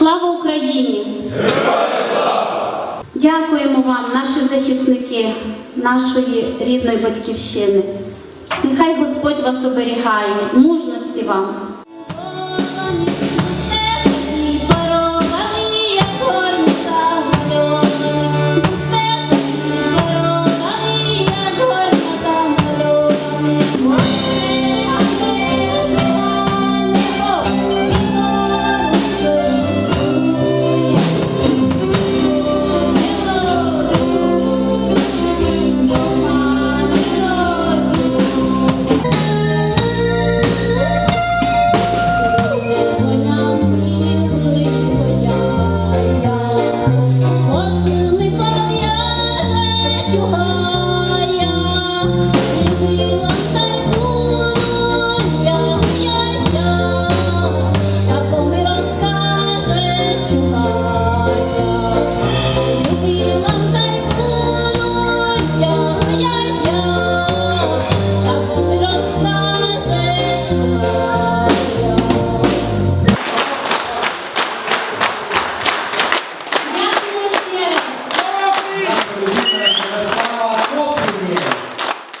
Слава Україні! Дякуємо вам, наші захисники нашої рідної батьківщини. Нехай Господь вас оберігає, мужності вам,